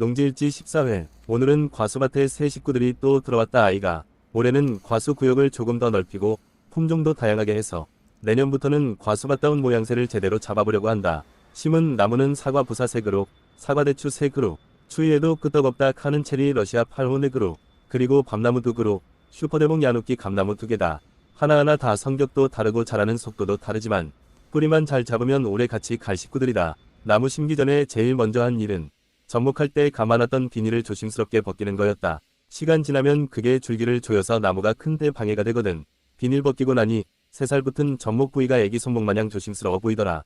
농지일지 14회. 오늘은 과수밭에 새 식구들이 또 들어왔다 아이가. 올해는 과수 구역을 조금 더 넓히고 품종도 다양하게 해서 내년부터는 과수밭다운 모양새를 제대로 잡아보려고 한다. 심은 나무는 사과 부사 3그룹, 사과대추 3그룹, 추위에도 끄떡없다 카는 체리 러시아 8호 4그룹, 그리고 밤나무 2그룹, 슈퍼대봉 야누끼 감나무 2개다. 하나하나 다 성격도 다르고 자라는 속도도 다르지만 뿌리만 잘 잡으면 오래 같이 갈 식구들이다. 나무 심기 전에 제일 먼저 한 일은 접목할 때 감아놨던 비닐을 조심스럽게 벗기는 거였다. 시간 지나면 그게 줄기를 조여서 나무가 큰데 방해가 되거든. 비닐 벗기고 나니 새살 붙은 접목 부위가 애기 손목 마냥 조심스러워 보이더라.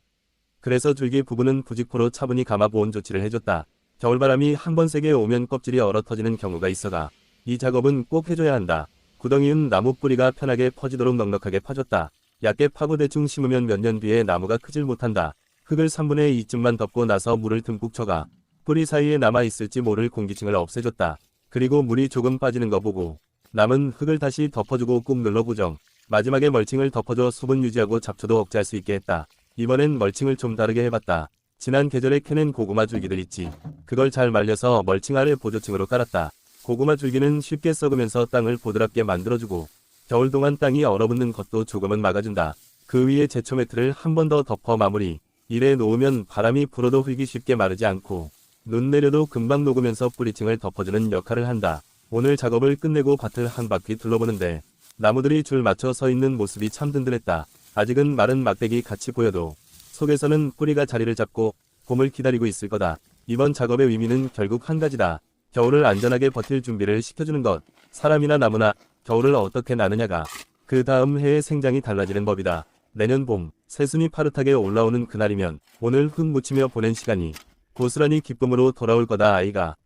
그래서 줄기 부분은 부직포로 차분히 감아 보온 조치를 해줬다. 겨울바람이 한 번 세게 오면 껍질이 얼어 터지는 경우가 있어가 이 작업은 꼭 해줘야 한다. 구덩이는 나무 뿌리가 편하게 퍼지도록 넉넉하게 파줬다. 얇게 파고 대충 심으면 몇 년 뒤에 나무가 크질 못한다. 흙을 3분의 2쯤만 덮고 나서 물을 듬뿍 쳐가 뿌리 사이에 남아있을지 모를 공기층을 없애줬다. 그리고 물이 조금 빠지는 거 보고 남은 흙을 다시 덮어주고 꾹 눌러 보정. 마지막에 멀칭을 덮어줘 수분 유지하고 잡초도 억제할 수 있게 했다. 이번엔 멀칭을 좀 다르게 해봤다. 지난 계절에 캐낸 고구마 줄기들 있지. 그걸 잘 말려서 멀칭 아래 보조층으로 깔았다. 고구마 줄기는 쉽게 썩으면서 땅을 보드랍게 만들어주고 겨울 동안 땅이 얼어붙는 것도 조금은 막아준다. 그 위에 제초 매트를 한 번 더 덮어 마무리. 이래 놓으면 바람이 불어도 흙이 쉽게 마르지 않고 눈 내려도 금방 녹으면서 뿌리층을 덮어주는 역할을 한다. 오늘 작업을 끝내고 밭을 한 바퀴 둘러보는데 나무들이 줄 맞춰 서 있는 모습이 참 든든했다. 아직은 마른 막대기 같이 보여도 속에서는 뿌리가 자리를 잡고 봄을 기다리고 있을 거다. 이번 작업의 의미는 결국 한 가지다. 겨울을 안전하게 버틸 준비를 시켜주는 것. 사람이나 나무나 겨울을 어떻게 나느냐가 그 다음 해의 생장이 달라지는 법이다. 내년 봄, 새순이 파릇하게 올라오는 그날이면 오늘 흙 묻히며 보낸 시간이 고스란히 기쁨으로 돌아올 거다 아이가.